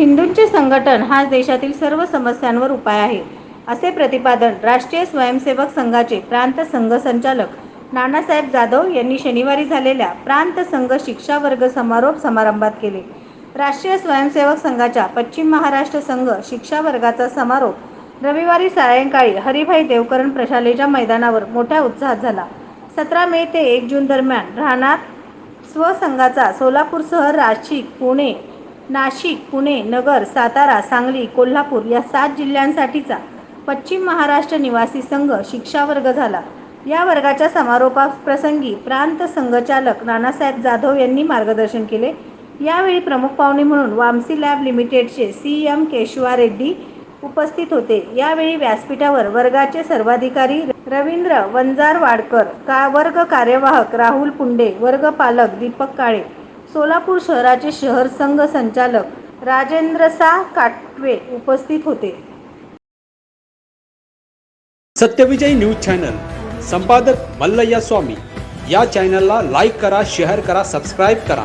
हिंदूंचे संघटन हाच देशातील सर्व समस्यांवर उपाय आहे असे प्रतिपादन राष्ट्रीय स्वयंसेवक संघाचे प्रांत संघ संचालक नानासाहेब जाधव यांनी शनिवारी झालेल्या प्रांत संघ शिक्षा वर्ग समारोप समारंभात केले. राष्ट्रीय स्वयंसेवक संघाच्या पश्चिम महाराष्ट्र संघ शिक्षा वर्गाचा समारोप रविवारी सायंकाळी हरिभाई देवकरण प्रशालेच्या मैदानावर मोठ्या उत्साहात झाला. सतरा मे ते एक जून दरम्यान राहणार स्वसंघाचा सोलापूरसह राशी पुणे नाशिक पुणे नगर सातारा सांगली कोल्हापूर या सात जिल्ह्यांसाठीचा पश्चिम महाराष्ट्र निवासी संघ शिक्षा वर्ग झाला. या वर्गाच्या समारोपाप्रसंगी प्रांत संघचालक नानासाहेब जाधव यांनी मार्गदर्शन केले. यावेळी प्रमुख पाहुणे म्हणून वामसी लॅब लिमिटेडचे सी एम केशवा रेड्डी उपस्थित होते. यावेळी व्यासपीठावर वर्गाचे सर्वाधिकारी रवींद्र वंजारवाडकर का वर्ग कार्यवाहक राहुल पुंडे वर्ग पालक दीपक काळे सोलापूर शहराचे शहर संघ संचालक राजेंद्रसा काटवे उपस्थित होते. सत्यविजय न्यूज चॅनल संपादक मल्लय्या स्वामी. या चॅनलला लाईक करा शेअर करा सबस्क्राईब करा.